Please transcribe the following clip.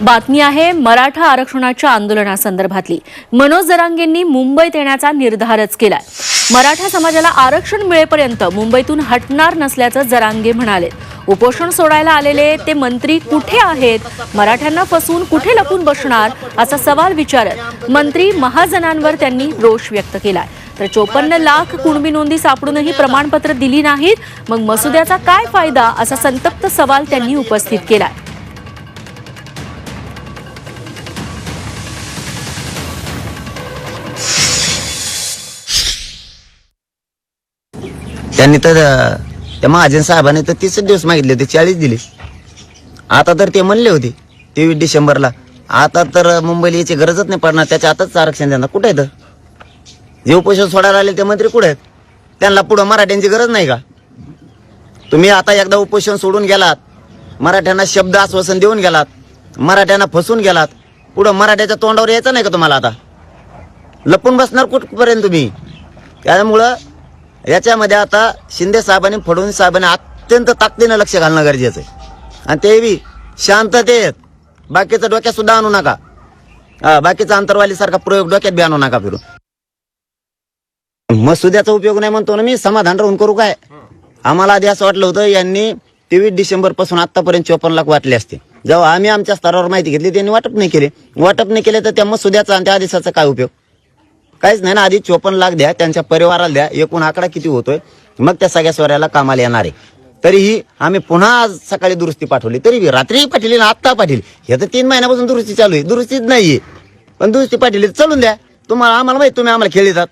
बातमी आहे मराठा आरक्षणाच्या आंदोलनासंदर्भातली. मनोज जरांगेंनी मुंबईत येण्याचा निर्धारच केलाय. मराठा समाजाला आरक्षण मिळेपर्यंत मुंबईतून हटणार नसल्याचं जरांगे म्हणाले. उपोषण सोडायला आलेले ते मंत्री कुठे आहेत? मराठ्यांना फसवून कुठे लपून बसणार? असा सवाल विचारत मंत्री महाजनांवर त्यांनी रोष व्यक्त केलाय. तर चोपन्न लाख कुणबी नोंदी सापडूनही प्रमाणपत्र दिली नाहीत. मग मसुद्याचा काय फायदा? असा संतप्त सवाल त्यांनी उपस्थित केलाय. त्यांनी तर त्या महाजन साहेबांनी तर तीसच दिवस मागितले होते चाळीस दिले. आता तर ते म्हणले होते तेवीस डिसेंबरला. आता तर मुंबईला याची गरजच नाही पडणार त्याच्या आताच आरक्षण देणार. कुठे आहेत जे उपोषण सोडायला आले ते मंत्री कुठे आहेत? त्यांना पुढं मराठ्यांची गरज नाही का? तुम्ही आता एकदा उपोषण सोडून गेलात मराठ्यांना शब्द आश्वासन देऊन गेलात मराठ्यांना फसून गेलात पुढं मराठ्याच्या तोंडावर यायचं नाही का तुम्हाला आता? लपून बसणार कुठपर्यंत तुम्ही? त्यामुळं याच्यामध्ये आता शिंदे साहेबांनी फडणवीस साहेबांनी अत्यंत ताकदीनं लक्ष घालणं गरजेचं आहे. आणि ते बी शांततेत. बाकीचं डोक्यात सुद्धा आणू नका. बाकीचा अंतरवाली सारखा प्रयोग डोक्यात बी आणू नका फिरून मसुद्याचा उपयोग नाही म्हणतो ना मी समाधान राहून करू काय? आम्हाला आधी असं वाटलं होतं यांनी तेवीस डिसेंबरपासून आतापर्यंत चोपन्न लाख वाटले असते. जेव्हा आम्ही आमच्या स्तरावर माहिती घेतली त्यांनी वाटप नाही केले. वाटप नाही केले तर त्या मसुद्याचा आणि त्या आदेशाचा काय उपयोग? काहीच नाही ना आधी चोपन्न लाख द्या त्यांच्या परिवाराला द्या एकूण आकडा किती होतोय? मग त्या सगळ्या स्वराला कामाला येणार आहे. तरीही आम्ही पुन्हा आज सकाळी दुरुस्ती पाठवली. तरी रात्रीही पाठवली ना आत्ता पाठवली. हे तर तीन महिन्यापासून दुरुस्ती चालू आहे. दुरुस्तीच नाहीये. पण दुरुस्ती पाठवली तर चालून द्या. तुम्हाला आम्हाला माहिती तुम्ही आम्हाला खेळतात